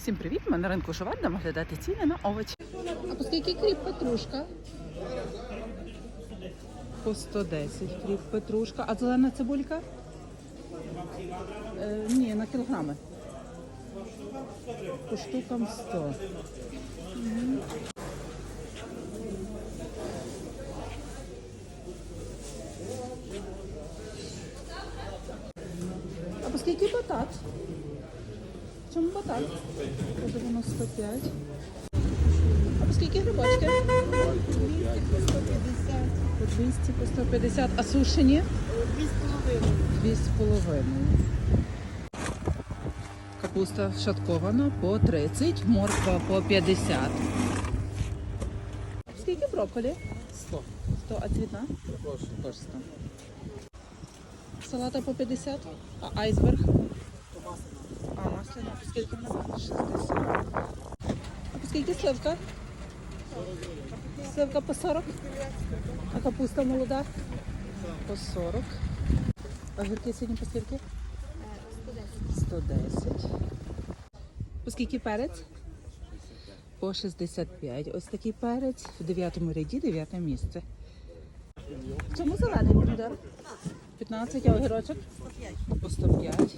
Всім привіт! Ми на ринку Шовар, будемо глядати ціни на овочі. А по скільки кріп петрушка? По 110 кріп петрушка. А зелена цибулька? Е, ні, на кілограми. По штукам 100. Мгм. А по скільки батат? Чому? По 95. А по скільки грибочки? По 200, по 150. А сушені? Дві з половиною. Капуста шаткована по 30, морква по 50. Скільки брокколі? 100. 100, а цвітна? Теж 100. Салата по 50, а айсберг? А масляна скільки вона? 60. А по скільки сливка? Сливка по 40. А капуста молода? По 40. А гірки сьогодні по скільки? 110. По скільки перець? По 65. Ось такий перець в 9 ряді, 9 місце. Чому зелений помідор? 15, а огірочок? По 105.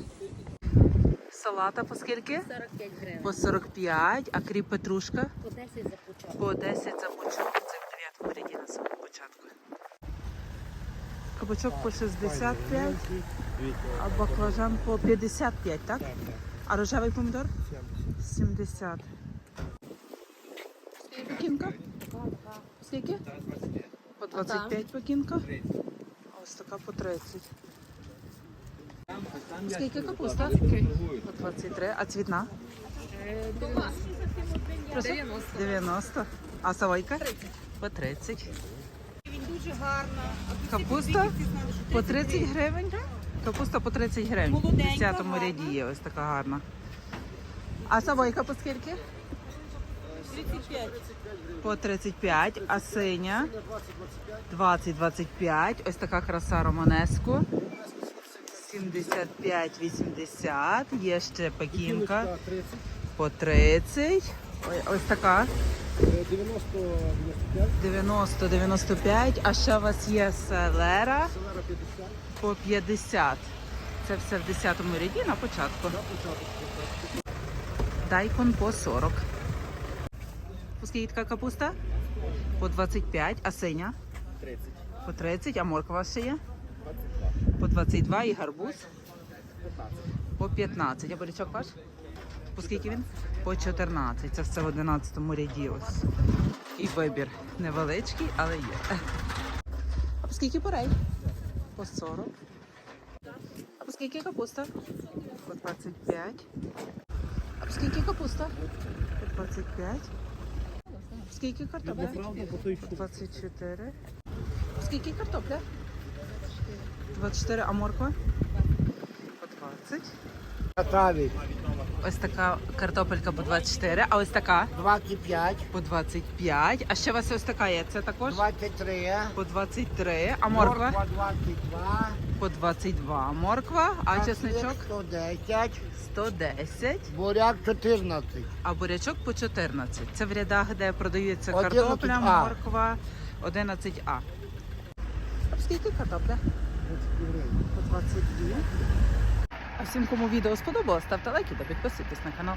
Салата по скільки? 45 гривень. По 45, а кріп петрушка? По 10 за пучок. По 10 за пучок. Це в 9 ряді на самому початку. Кабачок по 65, а баклажан по 55, так? А рожевий помідор? 70. Скільки пекінка? Скільки? По 25 пекінка. А Ось така по 30. Скільки капуста? По 23. А цвітна? 90. 90. А савойка? По 30. Він дуже гарно. Капуста по 30 гривень. Капуста по 30 гривень. В 10 гарна. ряді є ось така гарна. А савойка по скільки? 35. По 35, а синя 20-25. Ось така краса Романеску. 75-80. Є ще пекінка по 30. Ой, Ось така 90, 90-95. А ще у вас є селера Селера 50. по 50. Це все в 10 ряді на початку. Дайкон по 40. По така капуста? По 25, а синя? 30. По 30, а морква ще є? 22. І гарбуз по 15. А бурячок ваш? По скільки він? По 14. Це все в 11 ряді ось. І вибір невеличкий, але є. А по скільки порей? По 40. А по скільки капуста? По 25. А по скільки капуста? По 25. Скільки картопля? По той По 24. Скільки картопля? 24, а морква? По 20. Катаві Ось така картопелька по 24, а ось така 25, по 25. А ще у вас ось така є. Це також 23, по 23, а морква морква 22, по 22. Морква, а чесничок 110, 110, буряк 14. а бурячок по 14. Це в рядах, де продаються 11А. картопля, морква 11А. А скільки картопля? По 22. А всім, кому відео сподобалось, ставте лайки та підписуйтесь на канал.